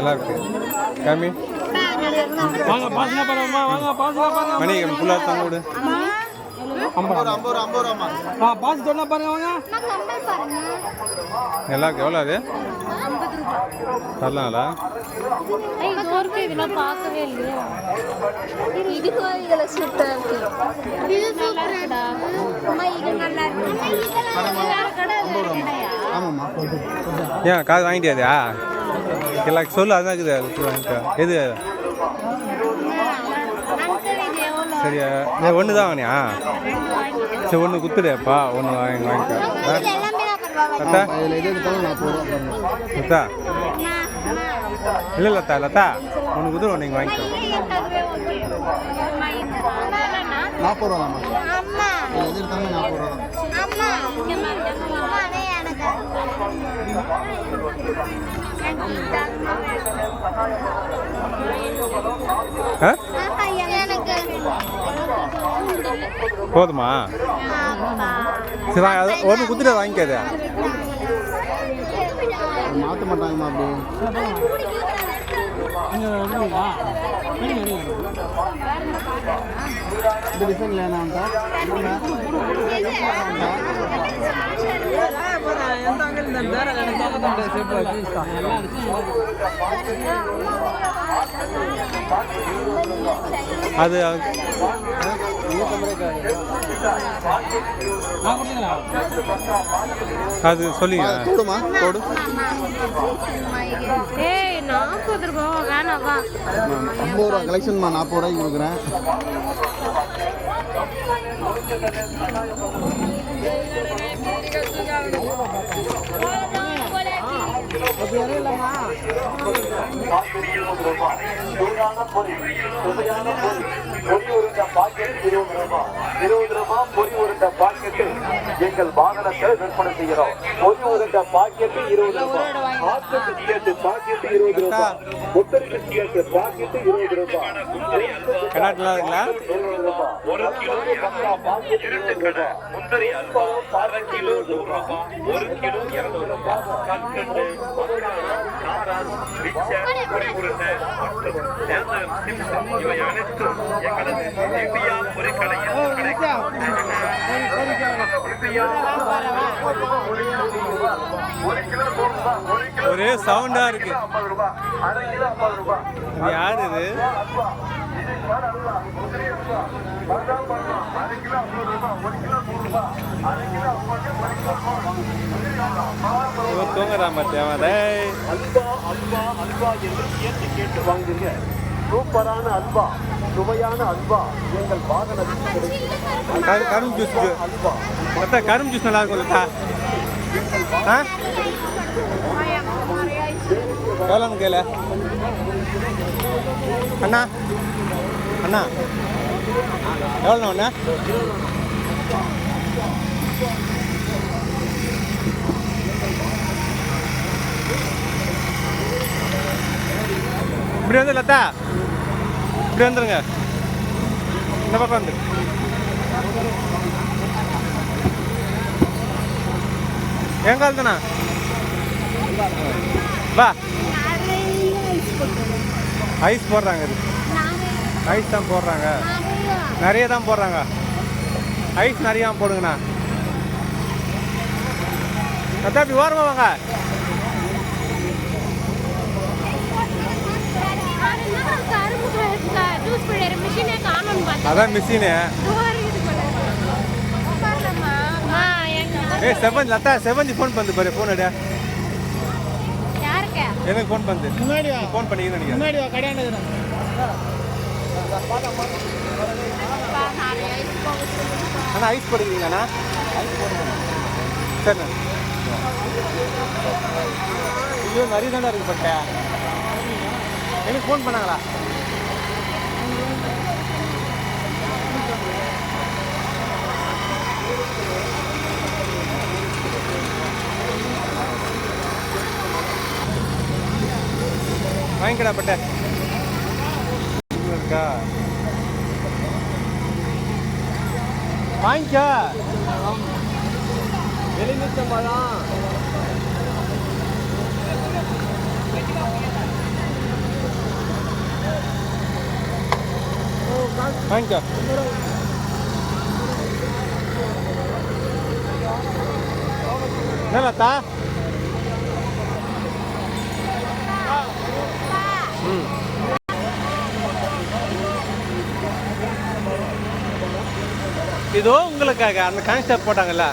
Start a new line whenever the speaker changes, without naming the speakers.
நல்லா இருக்கு காமி
வாங்க பாசங்க பாருங்கம்மா வாங்க பாசங்க பாருங்க
மணி ஃபுல்லாக தங்க விடு
ஆ பாசு சொன்னா பாருங்க வாங்க.
நல்லா இருக்கு எவ்வளோ அது தரலாங்களா
இதெல்லாம் பார்க்கவே இல்லையா. இதுக்கு இதில் சூப்பராக இருக்கு. இது இருக்குடா அம்மா இது நல்லா இருக்கு. வேற கடை வேற கடையா?
ஏன் காது வாங்கிட்டியாதியா எல்லாம் சொல்லு அதான் இருக்குது. அது எது? சரியா? நான் ஒன்று தான் வாங்கினியா? சரி ஒன்று குத்துடுப்பா ஒன்று வாங்கி வாங்கிக்கா. லதா? இல்லை லதா லதா. ஒன்று குத்துரு ஒன்று நீங்கள் வாங்கிக்கோ.
நாற்பது ரூபா நாற்பது ரூபா
போதுமா? சரி அது ஒன்று குத்துட்டு வாங்கிக்காத.
மாற்ற மாட்டாங்க அப்படி. இந்த டிசைன் வேணாம்டா
அது அது சொல்லிங்க.
போடுமா? போடு.
ஏய் நாற்பது ரூபா.
ஐம்பது ரூபா கலெக்ஷன்மா? நாற்பது ரூபாய்க்கு கொடுக்குறேன்.
பாக்கெட் இருபது ரூபாய் இருபது ரூபாய் பொரி உருண்ட பாக்கெட்டு. எங்கள் வாகனத்தை விற்பனை செய்கிறோம். பொரி உருண்ட பாக்கெட்டு இருபது ரூபாய் ஆட்டு பிஸ்கெட்டு பாக்கெட்டு இருபது ரூபாய் முட்டை பிஸ்கெட்டு பாக்கெட்டு இருபது ரூபாய்
இருக்குங்களா?
இருபது ரூபாய் இருபது ரூபாய் முந்திரி அல்வா அரை கிலோ நூறு ரூபாய் ஒரு கிலோ இருநூறு ரூபாய் கற்கண்டு மிச்சர் பொரி உருண்டை மற்றும் சேந்தம் சிப்ஸ் இவை அனைத்தும் எங்களது கிடைக்கும் திவ்யா ஒரு
சவுண்டா இருக்கு. யார் இது?
பாரு அல்வா முந்திரி அல்வா பாதாம் அல்வா அரை கிலோ ஐம்பது ரூபாய் ஒரு கிலோ நூறு ரூபாய் அரை கிலோ ஐம்பது ஒரு கிலோ நூறு முந்திரி அல்வா பாதாம் அல்வா
இவன் தூங்குறான் பார்த்தியா டேய்.
அல்வா அல்வா அல்வா என்று கேட்டு கேட்டு வாங்குங்க. சூப்பரான அல்வா சுவையான அல்வா. எங்கள் வாகனத்தில் கிடைக்கும்.
கரு கரும்பு ஜூஸ்
அல்வா
நல்லா இருக்கும் லதா ஆ? எவ்வளோன்னு கேளு. அண்ணா. அண்ணா. எவ்வளோண்ணா? ஒன்று இப்படி வந்து லதா. இப்படி வந்துருங்க. இந்த பக்கம் வந்து. எங்க வா. ஐஸ் போடுறாங்க இது. ஐஸ் தான் போடுறாங்க. நிறைய தான் போடுறாங்க. ஐஸ் நிறையா போடுங்கண்ணா. அத்தா அப்படி ஓரமா வாங்க. அதான் மிஷினு ஏய் செவன் லதா செவன்ஜி ஃபோன் பண்ணு பாரு ஃபோன் எடு.
யாருக்கு?
எனக்கு ஃபோன் பண்ணு.
முன்னாடி வா
ஃபோன் பண்ணிக்கிறேன் நினைக்கிறேன்
முன்னாடி வா கடையாண்டு
அண்ணா ஐஸ் போடுவீங்களாண்ணா சரிண்ணா. ஐயோ நிறைய தானே இருக்கு பட்ட எனக்கு ஃபோன் பண்ணாங்களா? வாங்கிக்கடா பட்ட. chưa bán chưa Gelin lütfen bana. Thank you. Nên là ta. இதோ உங்களுக்காக அந்த கான்செப்ட் போட்டாங்கல்ல?